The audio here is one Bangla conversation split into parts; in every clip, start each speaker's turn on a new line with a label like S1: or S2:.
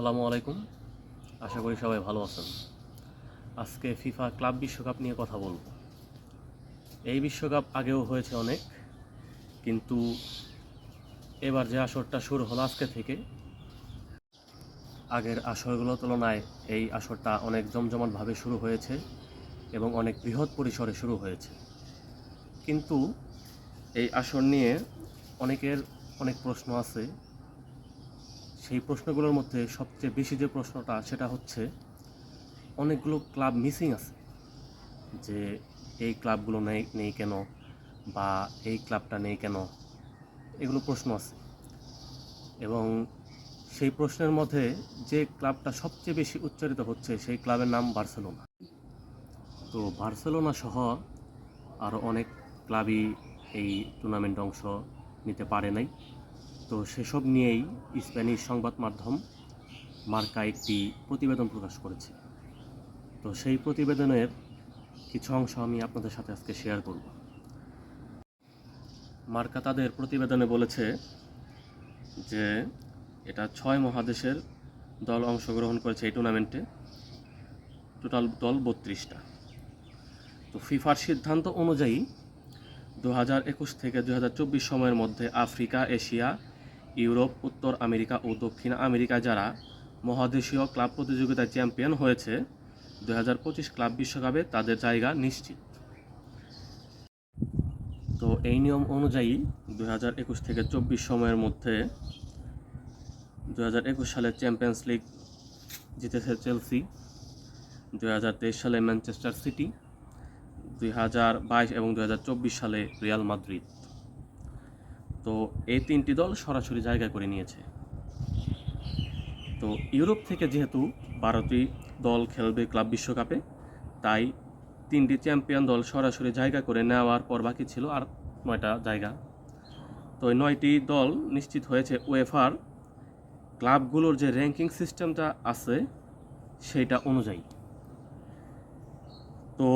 S1: আসসালামু আলাইকুম। আশা করি সবাই ভালো আছেন। আজকে ফিফা ক্লাব বিশ্বকাপ নিয়ে কথা বলব। এই বিশ্বকাপ আগেও হয়েছে অনেক, কিন্তু এবার যে আসরটা শুরু হলো আজকে থেকে, আগের আসরগুলোর তুলনায় এই আসরটা অনেক জমজমাটভাবে শুরু হয়েছে এবং অনেক বৃহৎ পরিসরে শুরু হয়েছে। কিন্তু এই আসর নিয়ে অনেকের অনেক প্রশ্ন আছে সেই প্রশ্নগুলোর মধ্যে সবচেয়ে বেশি যে প্রশ্নটা, সেটা হচ্ছে, অনেকগুলো ক্লাব মিসিং আছে যে এই ক্লাবগুলো নেই নেই কেন বা এই ক্লাবটা নেই কেন? এগুলো প্রশ্ন আছে। এবং সেই প্রশ্নের মধ্যে যে ক্লাবটা সবচেয়ে বেশি উচ্চারিত হচ্ছে, সেই ক্লাবের নাম বার্সেলোনা। তো বার্সেলোনা সহ আরও অনেক ক্লাবই এই টুর্নামেন্টে অংশ নিতে পারে নাই। তো সেসব নিয়েই স্প্যানিশ সংবাদ মাধ্যম মার্কা একটি প্রতিবেদন প্রকাশ করেছে। তো সেই প্রতিবেদনের কিছু অংশ আমি আপনাদের সাথে আজকে শেয়ার করব। মার্কা তাদের প্রতিবেদনে বলেছে যে, এটা ছয় মহাদেশের দল অংশগ্রহণ করেছে এই টুর্নামেন্টে টোটাল দল বত্রিশটা। তো ফিফার সিদ্ধান্ত অনুযায়ী দু হাজার একুশ থেকে দু হাজার চব্বিশ সময়ের মধ্যে আফ্রিকা, এশিয়া ইউরোপ, উত্তর আমেরিকা ও দক্ষিণ আমেরিকা যারা মহাদেশীয় ক্লাব প্রতিযোগিতায় চ্যাম্পিয়ন হয়েছে দু পঁচিশ ক্লাব বিশ্বকাপে তাদের জায়গা নিশ্চিত। তো এই নিয়ম অনুযায়ী দু থেকে চব্বিশ সময়ের মধ্যে দু সালে চ্যাম্পিয়ন্স লিগ জিতেছে চেলসি দু সালে ম্যানচেস্টার সিটি, দুই হাজার বাইশ এবং দু হাজার চব্বিশ সালে রিয়াল মাদ্রিদ। তো এই তিনটি দল সরাসরি জায়গা করে নিয়েছে। তো ইউরোপ থেকে যেহেতু বারোটি দল খেলবে ক্লাব বিশ্বকাপে, তাই তিনটি চ্যাম্পিয়ন দল সরাসরি জায়গা করে নেওয়ার পর বাকি ছিল আর নয়টা জায়গা। তো এই নয়টি দল নিশ্চিত হয়েছে ওয়েফার ক্লাবগুলোর যে র্যাঙ্কিং সিস্টেমটা আছে সেইটা অনুযায়ী। তো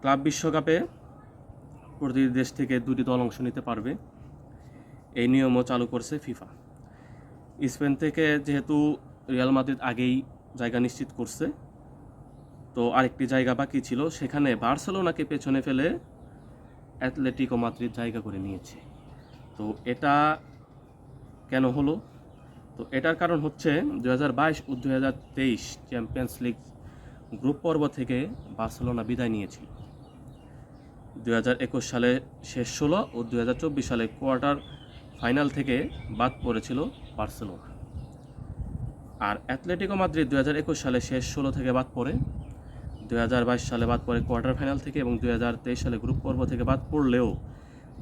S1: ক্লাব বিশ্বকাপে প্রতিটি দেশ থেকে দুটি দল অংশ নিতে পারবে। এই নিয়মও চালু করছে ফিফা। স্পেন থেকে যেহেতু রিয়াল মাদ্রিদ আগেই জায়গা নিশ্চিত করছে, তো আরেকটি জায়গা বাকি ছিল, সেখানে বার্সেলোনাকে পেছনে ফেলে অ্যাথলেটিকো মাদ্রিদ জায়গা করে নিয়েছে। তো এটা কেন হলো? তো এটার কারণ হচ্ছে দু হাজার বাইশ ও দু হাজার তেইশ চ্যাম্পিয়ন্স লিগ গ্রুপ পর্ব থেকে বার্সেলোনা বিদায় নিয়েছিল। দু হাজার একুশ সালে শেষ ষোলো ও দু হাজার চব্বিশ সালে কোয়ার্টার ফাইনাল থেকে বাদ পড়েছিল বার্সেলোনা। আর অ্যাথলেটিকো মাদ্রিদ দু হাজার একুশ সালে শেষ ষোলো থেকে বাদ পড়ে দু হাজার বাইশ সালে বাদ পড়ে কোয়ার্টার ফাইনাল থেকে এবং দু হাজার তেইশ সালে গ্রুপ পর্ব থেকে বাদ পড়লেও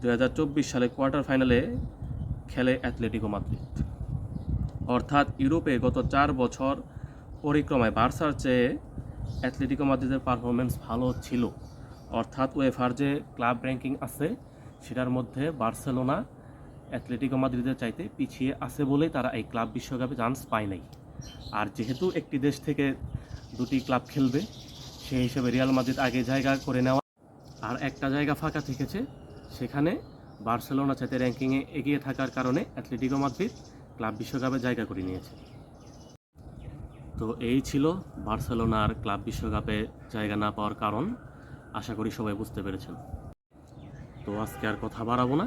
S1: দু হাজার চব্বিশ সালে কোয়ার্টার ফাইনালে খেলে অ্যাথলেটিকো মাদ্রিদ। অর্থাৎ ইউরোপে গত চার বছর পরিক্রমায় বার্সার চেয়ে অ্যাথলেটিকো মাদ্রিদের পারফরমেন্স ভালো ছিল। অর্থাৎ ওয়েফার যে ক্লাব র্যাঙ্কিং আছে, সেটার মধ্যে বার্সেলোনা অ্যাথলেটিকো মাদ্রিদের চাইতে পিছিয়ে আছে বলেই তারা এই ক্লাব বিশ্বকাপে চান্স পায় নাই। আর যেহেতু একটি দেশ থেকে দুটি ক্লাব খেলবে, সেই হিসেবে রিয়াল মাদ্রিদ আগে জায়গা করে নেওয়া আর একটা জায়গা ফাঁকা থেকেছে, সেখানে বার্সেলোনা চাইতে র্যাঙ্কিংয়ে এগিয়ে থাকার কারণে অ্যাথলেটিকো মাদ্রিদ ক্লাব বিশ্বকাপে জায়গা করে নিয়েছে। তো এই ছিল বার্সেলোনার ক্লাব বিশ্বকাপে জায়গা না পাওয়ার কারণ। আশা করি সবাই বুঝতে পেরেছেন। তো আজকে আর কথা বাড়াবো না।